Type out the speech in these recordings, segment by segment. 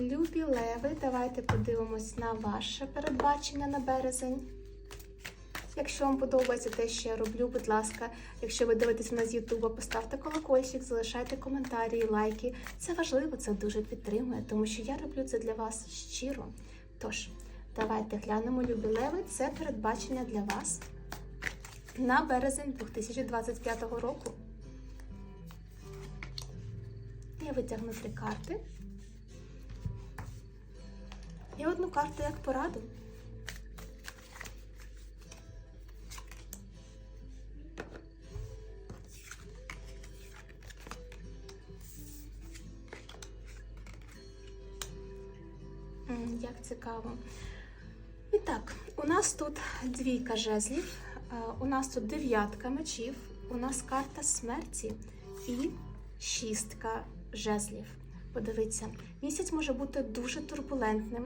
Любі леви, давайте подивимось на ваше передбачення на березень. Якщо вам подобається те, що я роблю, будь ласка, якщо ви дивитесь мене з Ютуба, поставте колокольчик, залишайте коментарі, лайки. Це важливо, це дуже підтримує, тому що я роблю це для вас щиро. Тож, давайте глянемо, любі леви, це передбачення для вас на березень 2025 року. Я витягну три карти. І одну карту як пораду. Як цікаво. І так, у нас тут двійка жезлів, е, у нас тут дев'ятка мечів, у нас карта смерті і шістка жезлів. Подивіться, місяць може бути дуже турбулентним.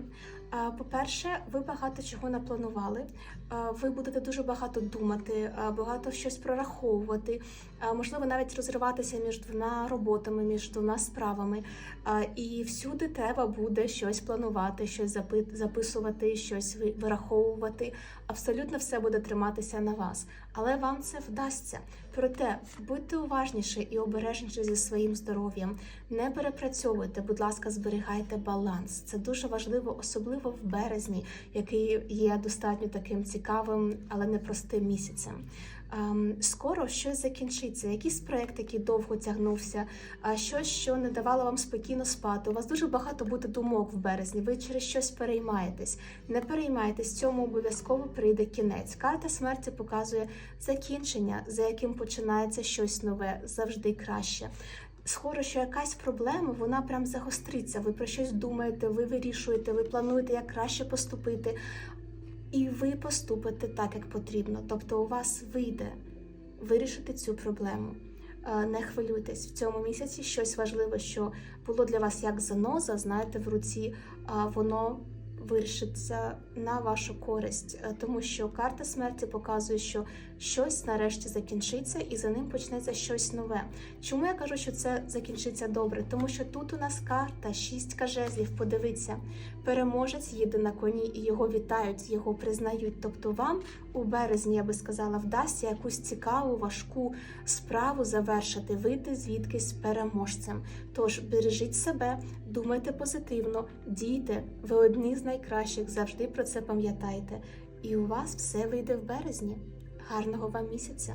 Е, По-перше, ви багато чого напланували. Е, Ви будете дуже багато думати, е, багато щось прораховувати, можливо, навіть розриватися між двома роботами, між двома справами. І всюди треба буде щось планувати, щось записувати, щось вираховувати. Абсолютно все буде триматися на вас, але вам це вдасться. Проте будьте уважніші і обережніші зі своїм здоров'ям. Не перепрацьовуйте, будь ласка, зберігайте баланс. Це дуже важливо, особливо в березні, який є достатньо таким цікавим, але непростим місяцем. Ем, Скоро щось закінчиться, якийсь проект, який довго тягнувся, а щось, що не давало вам спокійно спати. У вас дуже багато буде думок в березні. Ви через щось переймаєтесь. Не переймайтесь, цьому обов'язково прийде кінець. Карта смерті показує закінчення, за яким починається щось нове, завжди краще. Схоже, що якась проблема, вона прям загостриться. Ви про щось думаєте, ви вирішуєте, ви плануєте, як краще поступити. І ви поступите так, як потрібно. Тобто у вас вийде вирішити цю проблему. Е, Не хвилюйтесь в цьому місяці. Щось важливе, що було для вас як заноза, знаєте, в руці, воно вирішиться на вашу користь, Е, тому що карта смерті показує, що щось нарешті закінчиться, і за ним почнеться щось нове. Чому я кажу, що це закінчиться добре? Тому що тут у нас карта шість кажезлів. Подивіться, переможець їде на коні і його вітають, його признають. Тобто вам у березні, я би сказала, вдасться якусь цікаву, важку справу завершити, вийти звідкись переможцем. Тож бережіть себе, думайте позитивно, дійте. Ви одні з найкращих, завжди про це пам'ятайте. І у вас все вийде в березні. Гарного вам місяця!